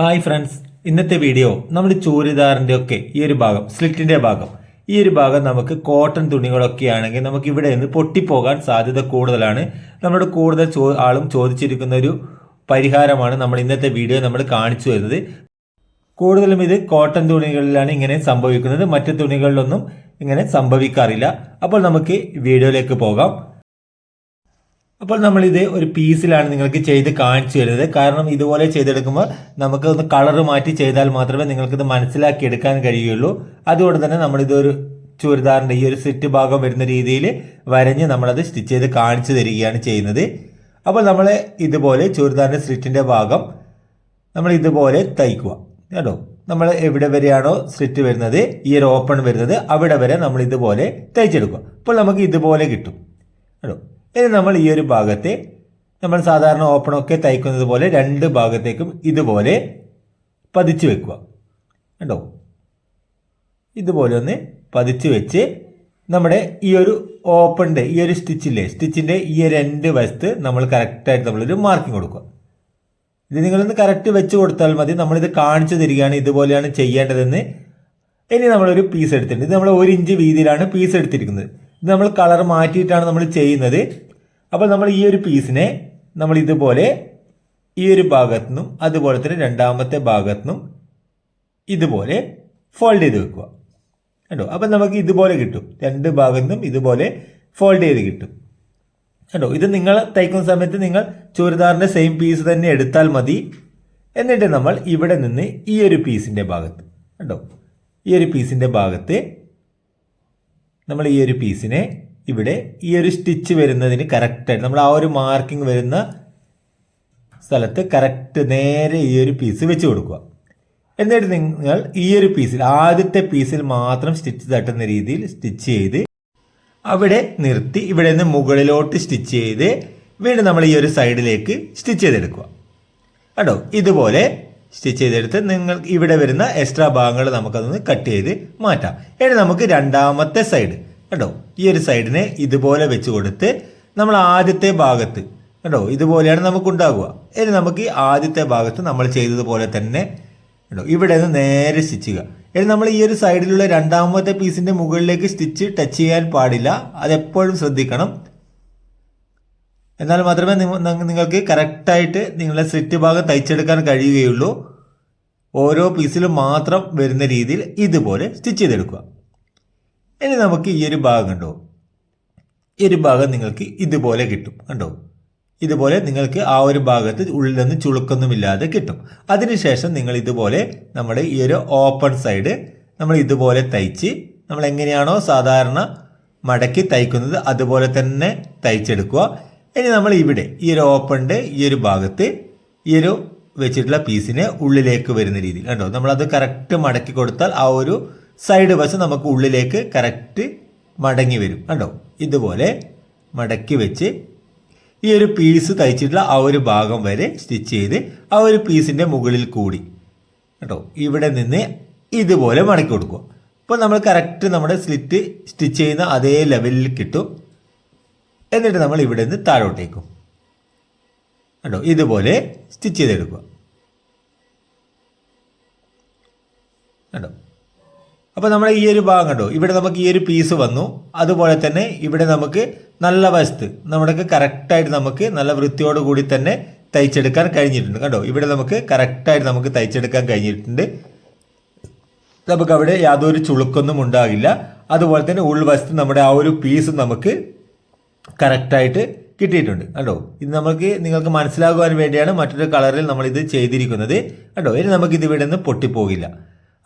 Hi friends ഇന്നത്തെ video നമ്മൾ ചൂരിദാറിന്റെ ഒക്കെ ഈ ഒരു ഭാഗം സ്ലിറ്റിന്റെ ഭാഗം. ഈ ഒരു ഭാഗം നമുക്ക് കോട്ടൺ തുണികളൊക്കെ ആണെങ്കിൽ നമുക്ക് ഇവിടെ നിന്ന് പൊട്ടിപ്പോകാൻ സാധ്യത കൂടുതലാണ്. നമ്മുടെ കൂടുതൽ ആളും ചോദിച്ചിരിക്കുന്ന ഒരു പരിഹാരമാണ് നമ്മൾ ഇന്നത്തെ വീഡിയോ നമ്മൾ കാണിച്ചു വരുന്നത് കൂടുതലും ഇത് കോട്ടൺ തുണികളിലാണ് ഇങ്ങനെ സംഭവിക്കുന്നത്. മറ്റു തുണികളിലൊന്നും ഇങ്ങനെ സംഭവിക്കാറില്ല. അപ്പോൾ നമുക്ക് വീഡിയോയിലേക്ക് പോകാം. അപ്പോൾ നമ്മൾ ഇത് ഒരു പീസിലാണ് നിങ്ങൾക്ക് ചെയ്ത് കാണിച്ചു തരുന്നത്. കാരണം ഇതുപോലെ ചെയ്തെടുക്കുമ്പോൾ നമുക്ക് ഒന്ന് കളർ മാറ്റി ചെയ്താൽ മാത്രമേ നിങ്ങൾക്ക് ഇത് മനസ്സിലാക്കി എടുക്കാൻ കഴിയുള്ളൂ. അതുകൊണ്ട് തന്നെ നമ്മൾ ഇതൊരു ചുരിദാറിന്റെ ഈ ഒരു സെറ്റ് ഭാഗം വരുന്ന രീതിയിൽ വരഞ്ഞ് നമ്മളത് സ്റ്റിച്ച് ചെയ്ത് കാണിച്ചു തരികയാണ് ചെയ്യുന്നത്. അപ്പോൾ നമ്മൾ ഇതുപോലെ ചുരിദാറിന്റെ സ്ലിറ്റിന്റെ ഭാഗം നമ്മൾ ഇതുപോലെ തയ്ക്കുക. കേട്ടോ? നമ്മൾ എവിടെ വരെയാണോ സ്ലിറ്റ് വരുന്നത് ഈ ഒരു ഓപ്പൺ വരുന്നത് അവിടെ വരെ നമ്മൾ ഇതുപോലെ തയ്ച്ചെടുക്കുക. അപ്പോൾ നമുക്ക് ഇതുപോലെ കിട്ടും. കേട്ടോ? ഇനി നമ്മൾ ഈ ഒരു ഭാഗത്തെ നമ്മൾ സാധാരണ ഓപ്പണൊക്കെ തയ്ക്കുന്നത് പോലെ രണ്ട് ഭാഗത്തേക്കും ഇതുപോലെ പതിച്ചു വെക്കുക. കണ്ടോ? ഇതുപോലെ ഒന്ന് പതിച്ചു വെച്ച് നമ്മുടെ ഈ ഒരു ഓപ്പണിന്റെ ഈ ഒരു സ്റ്റിച്ചില്ലേ സ്റ്റിച്ചിന്റെ ഈ രണ്ട് വശത്ത് നമ്മൾ കറക്റ്റായിട്ട് നമ്മളൊരു മാർക്കിംഗ് കൊടുക്കുക. ഇത് നിങ്ങളൊന്ന് കറക്റ്റ് വെച്ച് കൊടുത്താൽ മതി. നമ്മളിത് കാണിച്ചു തരികയാണ് ഇതുപോലെയാണ് ചെയ്യേണ്ടതെന്ന്. ഇനി നമ്മളൊരു പീസ് എടുത്തിട്ടുണ്ട്. ഇത് നമ്മൾ ഒരു ഇഞ്ച് വീതിയിലാണ് പീസ് എടുത്തിരിക്കുന്നത്. ഇത് നമ്മൾ കളർ മാറ്റിയിട്ടാണ് നമ്മൾ ചെയ്യുന്നത്. അപ്പോൾ നമ്മൾ ഈ ഒരു പീസിനെ നമ്മൾ ഇതുപോലെ ഈ ഒരു ഭാഗത്തു നിന്നും അതുപോലെ തന്നെ രണ്ടാമത്തെ ഭാഗത്തു നിന്നും ഇതുപോലെ ഫോൾഡ് ചെയ്ത് വെക്കുക. കണ്ടോ? അപ്പം നമുക്ക് ഇതുപോലെ കിട്ടും. രണ്ട് ഭാഗത്തു നിന്നും ഇതുപോലെ ഫോൾഡ് ചെയ്ത് കിട്ടും. കണ്ടോ? ഇത് നിങ്ങൾ തയ്ക്കുന്ന സമയത്ത് നിങ്ങൾ ചുരിദാറിന്റെ സെയിം പീസ് തന്നെ എടുത്താൽ മതി. എന്നിട്ട് നമ്മൾ ഇവിടെ നിന്ന് ഈ ഒരു പീസിന്റെ ഭാഗത്ത് കണ്ടോ? ഈ ഒരു പീസിന്റെ ഭാഗത്ത് നമ്മൾ ഈ ഒരു പീസിനെ ഇവിടെ ഈ ഒരു സ്റ്റിച്ച് വരുന്നതിന് കറക്റ്റായിട്ട് നമ്മൾ ആ ഒരു മാർക്കിംഗ് വരുന്ന സ്ഥലത്ത് കറക്റ്റ് നേരെ ഈ ഒരു പീസ് വെച്ച് കൊടുക്കുക. എന്നിട്ട് നിങ്ങൾ ഈ ഒരു പീസിൽ ആദ്യത്തെ പീസിൽ മാത്രം സ്റ്റിച്ച് തട്ടുന്ന രീതിയിൽ സ്റ്റിച്ച് ചെയ്ത് അവിടെ നിർത്തി ഇവിടെ നിന്ന് മുകളിലോട്ട് സ്റ്റിച്ച് ചെയ്ത് വീണ്ടും നമ്മൾ ഈ ഒരു സൈഡിലേക്ക് സ്റ്റിച്ച് ചെയ്തെടുക്കുക. കേട്ടോ ഇതുപോലെ സ്റ്റിച്ച് ചെയ്തെടുത്ത് നിങ്ങൾ ഇവിടെ വരുന്ന എക്സ്ട്രാ ഭാഗങ്ങൾ നമുക്കതൊന്ന് കട്ട് ചെയ്ത് മാറ്റാം. ഇനി നമുക്ക് രണ്ടാമത്തെ സൈഡ് കേട്ടോ ഈ ഒരു സൈഡിനെ ഇതുപോലെ വെച്ച് കൊടുത്ത് നമ്മൾ ആദ്യത്തെ ഭാഗത്ത് കേട്ടോ ഇതുപോലെയാണ് നമുക്ക് ഉണ്ടാകുക ഇനി നമുക്ക് ആദ്യത്തെ ഭാഗത്ത് നമ്മൾ ചെയ്തതുപോലെ തന്നെ കേട്ടോ ഇവിടെ നിന്ന് നേരെ സ്റ്റിച്ച് ചെയ്യുക. ഇനി നമ്മൾ ഈ ഒരു സൈഡിലുള്ള രണ്ടാമത്തെ പീസിന്റെ മുകളിലേക്ക് സ്റ്റിച്ച് ടച്ച് ചെയ്യാൻ പാടില്ല. അതെപ്പോഴും ശ്രദ്ധിക്കണം. എന്നാൽ മാത്രമേ നിങ്ങ- നിങ്ങൾക്ക് കറക്റ്റായിട്ട് നിങ്ങളുടെ സ്ലിറ്റ് ഭാഗം തയ്ച്ചെടുക്കാൻ കഴിയുകയുള്ളൂ. ഓരോ പീസിലും മാത്രം വരുന്ന രീതിയിൽ ഇതുപോലെ സ്റ്റിച്ച് ചെയ്തെടുക്കുക. ഇനി നമുക്ക് ഈ ഒരു ഭാഗം കണ്ടോ? ഈ ഒരു ഭാഗം നിങ്ങൾക്ക് ഇതുപോലെ കിട്ടും കണ്ടോ? ഇതുപോലെ നിങ്ങൾക്ക് ആ ഒരു ഭാഗത്ത് ഉള്ളിൽ നിന്ന് ചുളുക്കൊന്നുമില്ലാതെ കിട്ടും. അതിനുശേഷം നിങ്ങൾ ഇതുപോലെ നമ്മൾ ഈ ഒരു ഓപ്പൺ സൈഡ് നമ്മൾ ഇതുപോലെ തയ്ച്ച് നമ്മൾ എങ്ങനെയാണോ സാധാരണ മടക്കി തയ്ക്കുന്നത് അതുപോലെ തന്നെ തയ്ച്ചെടുക്കുക. ഇനി നമ്മൾ ഇവിടെ ഈ ഒരു ഓപ്പണിന്റെ ഈ ഒരു ഭാഗത്ത് ഈ ഒരു വെച്ചിട്ടുള്ള പീസിനെ ഉള്ളിലേക്ക് വരുന്ന രീതിയിൽ കണ്ടോ? നമ്മളത് കറക്റ്റ് മടക്കി കൊടുത്താൽ ആ ഒരു സൈഡ് വശം നമുക്ക് ഉള്ളിലേക്ക് കറക്റ്റ് മടങ്ങി വരും. കണ്ടോ? ഇതുപോലെ മടക്കി വെച്ച് ഈ ഒരു പീസ് തയ്ച്ചിട്ടുള്ള ആ ഒരു ഭാഗം വരെ സ്റ്റിച്ച് ചെയ്ത് ആ ഒരു പീസിന്റെ മുകളിൽ കൂടി. കേട്ടോ ഇവിടെ നിന്ന് ഇതുപോലെ മടക്കി കൊടുക്കുക. അപ്പോൾ നമ്മൾ കറക്റ്റ് നമ്മുടെ സ്ലിറ്റ് സ്റ്റിച്ച് ചെയ്യുന്ന അതേ ലെവലിൽ കിട്ടും. എന്നിട്ട് നമ്മൾ ഇവിടെ നിന്ന് താഴോട്ടേക്കും. കേട്ടോ ഇതുപോലെ സ്റ്റിച്ച് ചെയ്തെടുക്കുക. കേട്ടോ അപ്പോൾ നമ്മുടെ ഈ ഒരു ഭാഗം കണ്ടു? ഇവിടെ നമുക്ക് ഈ ഒരു പീസ് വന്നു. അതുപോലെ തന്നെ ഇവിടെ നമുക്ക് നല്ല വശത്ത് നമ്മുടെ കറക്റ്റായിട്ട് നമുക്ക് നല്ല വൃത്തിയോട് കൂടി തന്നെ തയ്ച്ചെടുക്കാൻ കഴിഞ്ഞിട്ടുണ്ട്. കണ്ടോ? ഇവിടെ നമുക്ക് കറക്റ്റായിട്ട് നമുക്ക് തയ്ച്ചെടുക്കാൻ കഴിഞ്ഞിട്ടുണ്ട്. നമുക്ക് അവിടെ യാതൊരു ചുളുക്കൊന്നും ഉണ്ടാകില്ല. അതുപോലെ തന്നെ ഉൾവശത്ത് നമ്മുടെ ആ ഒരു പീസ് നമുക്ക് കറക്റ്റായിട്ട് കിട്ടിയിട്ടുണ്ട്. കണ്ടോ? ഇത് നമുക്ക് നിങ്ങൾക്ക് മനസ്സിലാകുവാൻ വേണ്ടിയാണ് മറ്റൊരു കളറിൽ നമ്മൾ ഇത് ചെയ്തിരിക്കുന്നത്. കണ്ടോ? ഇനി നമുക്ക് ഇത് ഇവിടെ നിന്ന് പൊട്ടിപ്പോകില്ല.